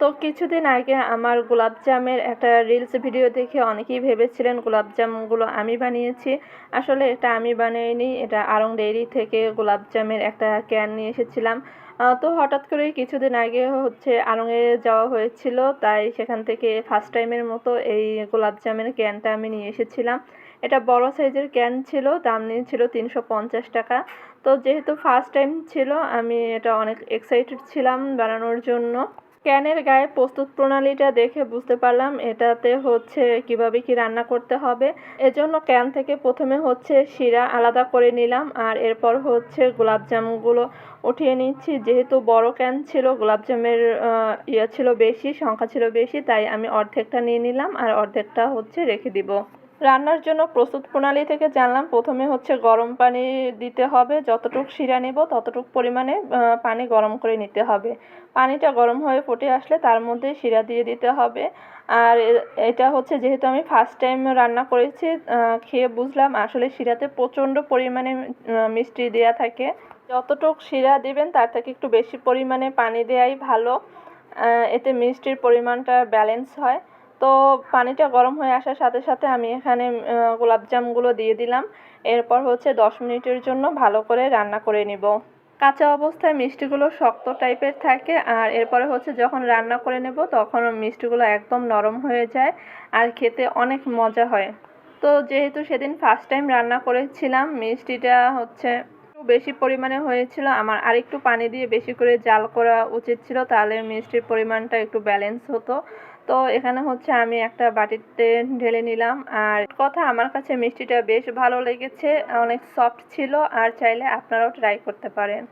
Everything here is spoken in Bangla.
তো কিছুদিন আগে আমার গোলাপজামের একটা রিলস ভিডিও দেখে অনেকেই ভেবেছিলেন গোলাপজামগুলো আমি বানিয়েছি। আসলে এটা আমি বানাইনি, এটা আড়ং ডেইরি থেকে গোলাপজামের একটা ক্যান নিয়ে এসেছিলাম। তো হঠাৎ করে কিছুদিন আগে হচ্ছে আড়ংয়ে যাওয়া হয়েছিল, তাই সেখান থেকে ফার্স্ট টাইমের মতো এই গোলাপজামের ক্যানটা আমি নিয়ে এসেছিলাম। এটা বড় সাইজের ক্যান ছিল, দাম নিয়েছিল তিনশো পঞ্চাশ টাকা। তো যেহেতু ফার্স্ট টাইম ছিল, আমি এটা অনেক এক্সাইটেড ছিলাম বানানোর জন্য। ক্যানের গায়ে প্রস্তুত প্রণালীটা দেখে বুঝতে পারলাম এটাতে হচ্ছে কীভাবে কি রান্না করতে হবে। এজন্য ক্যান থেকে প্রথমে হচ্ছে শিরা আলাদা করে নিলাম আর এরপর হচ্ছে গোলাপজামগুলো উঠিয়ে নিচ্ছি। যেহেতু বড় ক্যান ছিল গোলাপজামের ইয়ে ছিল বেশি, সংখ্যা ছিল বেশি, তাই আমি অর্ধেকটা নিয়ে নিলাম আর অর্ধেকটা হচ্ছে রেখে দিব। রান্নার জন্য প্রস্তুত প্রণালী থেকে জানলাম, প্রথমে হচ্ছে গরম পানি দিতে হবে, যতটুক শিরা নেব ততটুক পরিমাণে পানি গরম করে নিতে হবে। পানিটা গরম হয়ে ফুটে আসলে তার মধ্যে শিরা দিয়ে দিতে হবে। আর এটা হচ্ছে যেহেতু আমি ফার্স্ট টাইম রান্না করেছি খেয়ে বুঝলাম আসলে শিরাতে প্রচণ্ড পরিমাণে মিষ্টি দেওয়া থাকে। যতটুক শিরা দিবেন তার থেকে একটু বেশি পরিমাণে পানি দেওয়াই ভালো। এতে মিষ্টির পরিমাণটা ব্যালেন্স হয়। তো পানিটা গরম হয়ে আসার সাথে সাথে আমি এখানে আহ, গোলাপজামগুলো দিয়ে দিলাম। এরপর হচ্ছে দশ মিনিটের জন্য ভালো করে রান্না করে নিব। কাঁচা অবস্থায় মিষ্টিগুলো শক্ত টাইপের থাকে আর এরপরে হচ্ছে যখন রান্না করে নেব তখন মিষ্টিগুলো একদম নরম হয়ে যায় আর খেতে অনেক মজা হয়। তো যেহেতু সেদিন ফার্স্ট টাইম রান্না করেছিলাম মিষ্টিটা হচ্ছে বেশি পরিমাণে হয়েছিল, আমার আরেকটু পানি দিয়ে বেশি করে জাল করা উচিত ছিল, তাহলে মিষ্টির পরিমাণটা একটু ব্যালেন্স হতো। তো এখানে হচ্ছে আমি একটা বাটিতে ঢেলে নিলাম, আর কথা আমার কাছে মিষ্টিটা বেশ ভালো লেগেছে, অনেক সফট ছিল, আর চাইলে আপনারাও ট্রাই করতে পারেন।